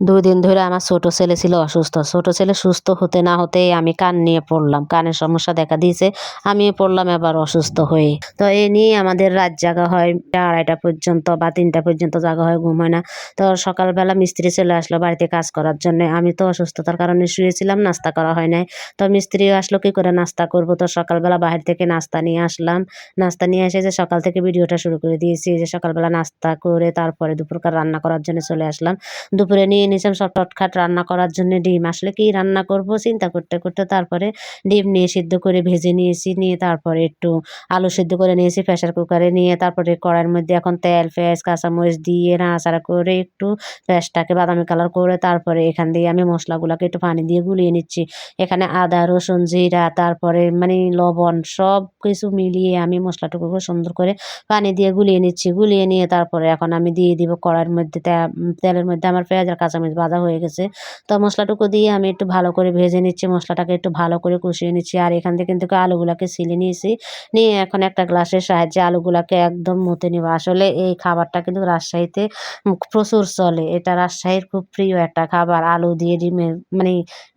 দুই দিন ধরে আমার ছোট ছেলে ছিল অসুস্থ। ছোট ছেলে সুস্থ হতে না হতেই আমি কান নিয়ে পড়লাম। কানের সমস্যা দেখা দিয়েছে আমি পড়লাম এবার অসুস্থ হয়ে। তো এই নিয়ে আমাদের রাত জাগা হয় আড়াইটা পর্যন্ত বা তিনটা পর্যন্ত জাগা হয়, ঘুম হয় না। তো সকালবেলা মিস্ত্রি চলে আসলো বাড়িতে কাজ করার জন্য। আমি তো অসুস্থতার কারণে শুয়েছিলাম, নাস্তা করা হয় নাই। তো মিস্ত্রি আসলো, কি করে নাস্তা করব? তো সকালবেলা বাহির থেকে নাস্তা নিয়ে আসলাম। নাস্তা নিয়ে এসে যে সকাল থেকে ভিডিওটা শুরু করে দিয়েছি, যে সকালবেলা নাস্তা করে তারপরে দুপুরকার রান্না করার জন্য চলে আসলাম। দুপুরে নিয়ে নিয়েছিলাম সব টটখাট রান্না করার জন্য ডিম। আসলে কি রান্না করব চিন্তা করতে করতে তারপরে ডিম নিয়ে সিদ্ধ করে ভেজে নিয়েছি, নিয়ে তারপরে একটু আলু সিদ্ধ করে নিয়েছি প্রেশার কুকারে, নিয়ে তারপরে কড়াইয়ের মধ্যে এখন তেল, পেঁয়াজ, কাঁচামরিচ দিয়ে নাড়াচাড়া করে একটু পেঁয়াজটাকে বাদামি কালার করে তারপরে এখান দিয়ে আমি মশলাগুলোকে একটু পানি দিয়ে গুলিয়ে নিচ্ছি। এখানে আদা, রসুন, জিরা, তারপরে মানে লবণ সব কিছু মিলিয়ে আমি মশলাটুকু সুন্দর করে পানি দিয়ে গুলিয়ে নিচ্ছি। গুলিয়ে নিয়ে তারপরে এখন আমি দিয়ে দিব কড়াইয়ের মধ্যে তেলের মধ্যে আমার পেঁয়াজ আর কাঁচামরিচ ভাজা হয়ে গেছে। তো মশলাটুকু দিয়ে আমি একটু ভালো করে ভেজে নিচ্ছি, মশলাটাকে একটু ভালো করে কষিয়ে নিচ্ছি। আর এখান থেকে কিন্তু আলুগুলাকে ছিলে নিয়েছি। নিয়ে এখন একটা গ্লাসের সাহায্যে আলুগুলাকে একদম মতে নিব। আসলে এই খাবারটা কিন্তু রাজশাহীতে প্রচুর চলে। এটা রাজশাহীর খুব প্রিয় একটা খাবার। আলু দিয়ে ডিমের মানে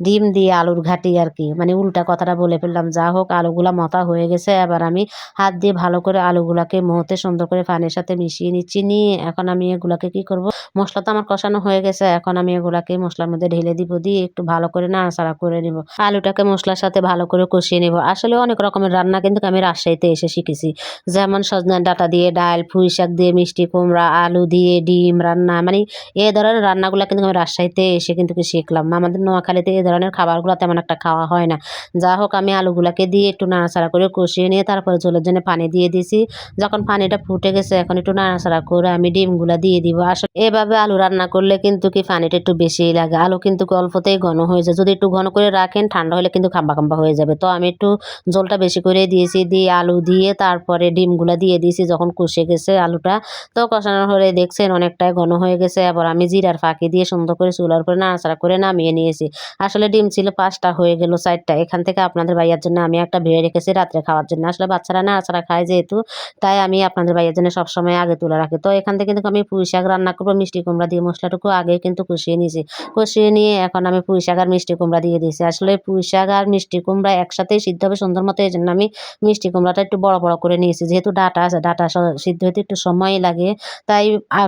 ডিম দিয়ে আলুর ঘাটি আর কি। মানে উল্টা কথাটা বলে ফেললাম। যা হোক, আলুগুলা মতা হয়ে গেছে। এবার আমি হাত দিয়ে ভালো করে আলুগুলাকে মতে সুন্দর করে পানির সাথে মিশিয়ে নিচ্ছি। নিয়ে এখন আমি এগুলাকে কি করব? মশলা তো আমার কষানো হয়ে গেছে, এখন আমি এগুলাকে মশলার মধ্যে ঢেলে দিব, দিয়ে একটু ভালো করে নাড়াচাড়া করে নিব। আলুটাকে মশলার সাথে ভালো করে কষিয়ে নিব। আসলে অনেক রকমের রান্না কিন্তু আমি রাজশাহীতে এসে শিখেছি। যেমন সজনার ডাটা দিয়ে ডাল, পুঁই শাক দিয়ে মিষ্টি কুমড়া, আলু দিয়ে ডিম রান্না মানে এ ধরনের রান্নাগুলো কিন্তু আমি রাজশাহীতে এসে কিন্তু শিখলাম। আমাদের নোয়াখালীতে এই ধরনের খাবারগুলো তেমন একটা খাওয়া হয় না। যা হোক, আমি আলুগুলাকে দিয়ে একটু নাড়াচাড়া করে কষিয়ে নিয়ে তারপরে জলের জন্য পানি দিয়ে দিছি যখন পানিটা ফুটে গেছে, এখন একটু নাড়াচাড়া করে আমি ডিমগুলো দিয়ে দিব। আসলে এভাবে আলু রান্না করলে কিন্তু কি পানিটা একটু বেশিই লাগে? আলু কিন্তু অল্পতেই ঘন হয়ে যায়। যদি একটু ঘন করে রাখেন, ঠান্ডা হলে কিন্তু খাম্বা খাম্বা হয়ে যাবে। তো আমি একটু জলটা বেশি করে দিয়েছি। দিয়ে আলু দিয়ে তারপরে ডিমগুলা দিয়ে দিয়েছি যখন কষে গেছে আলুটা। তো কষানোর হলে দেখছেন অনেকটাই ঘন হয়ে গেছে। এবার আমি জিরার ফাঁকি দিয়ে সুন্দর করে চুলার উপরে নাড়াচাড়া করে নামিয়ে নিয়েছি। আসলে ডিম ছিল পাঁচটা হয়ে গেল চারটা। এখান থেকে আপনাদের ভাইয়ার জন্য আমি একটা ভেড়ে রেখেছি রাত্রে খাওয়ার জন্য। আসলে বাচ্চারা নাড়াচাড়া খায় যেহেতু, তাই আমি আপনাদের ভাইয়ের জন্য সবসময় আগে তুলে রাখি। তো এখান থেকে কিন্তু আমি পুঁই শাক রান্না করব মিষ্টি কুমড়া দিয়ে মশলাটুকু আগে কিন্তু কষিয়ে নিয়েছি। কষিয়ে নিয়ে এখন আমি পুঁই শাক আর মিষ্টি কুমড়া দিয়ে দিয়েছি। আসলে পুঁই শাক আর মিষ্টি কুমড়া একসাথেই সিদ্ধ হবে সুন্দর মতো এই জন্য আমি মিষ্টি কুমড়াটা একটু বড় বড় করে নিয়েছি। যেহেতু ডাটা আছে, ডাটা সিদ্ধ হতে একটু সময় লাগে, তাই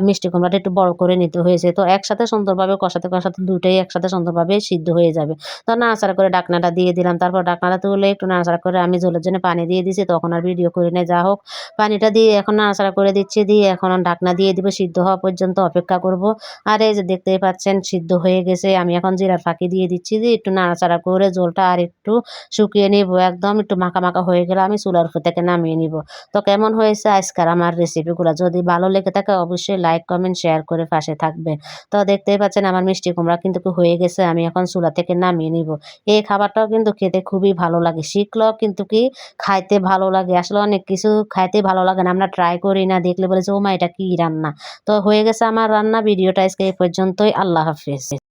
মিষ্টি কুমড়াটা একটু বড় করে নিতে হয়েছে। তো একসাথে সুন্দরভাবে কষাতে কষাতে দুটোই একসাথে সুন্দরভাবে সিদ্ধ হয়ে যাবে। তো নাড়াচাড়া করে ডাকনাটা দিয়ে দিলাম। তারপর ডাকনাটা তুলে একটু নাড়াচাড়া করে আমি জলের জন্য পানি দিয়ে দিয়েছি। তখন আর ভিডিও করে নেই। যা হোক পানিটা দিয়ে এখন নাড়াচাড়া করে দিচ্ছি, দিয়ে এখন ঢাকনা দিয়ে দিব। সিদ্ধ হওয়া পর্যন্ত অপেক্ষা করব। আর এই যে দেখতেই পাচ্ছেন, সিদ্ধ হয়ে গেছে। আমি এখন জিরার ফাঁকি দিয়ে দিচ্ছি দিয়ে একটু নাড়াচাড়া করে জলটা আর একটু শুকিয়ে নিব। একদম একটু মাখা মাখা হয়ে গেলে আমি চুলার থেকে নামিয়ে নিব। তো কেমন হয়েছে আজকের আমার রেসিপিগুলো যদি ভালো লেগে থাকে অবশ্যই লাইক কমেন্ট শেয়ার করে পাশে থাকবেন তো দেখতেই পাচ্ছেন আমার মিষ্টি কুমড়া কিন্তু হয়ে গেছে, আমি এখন চুলা থেকে নামিয়ে নিব। এই খাবারটাও কিন্তু খেতে খুবই ভালো লাগে। শিখলেও কিন্তু কি খাইতে ভালো লাগে। আসলে অনেক কিছু খাইতে ভালো লাগে না। আমরা ট্রাই করি না। দেখলে বলে যে ও মা এটা কি রান্না? তো হয়ে গেছে আমার রান্না ভিডিওটা আজকে এই পর্যন্তই। আল্লাহ হাফিজ।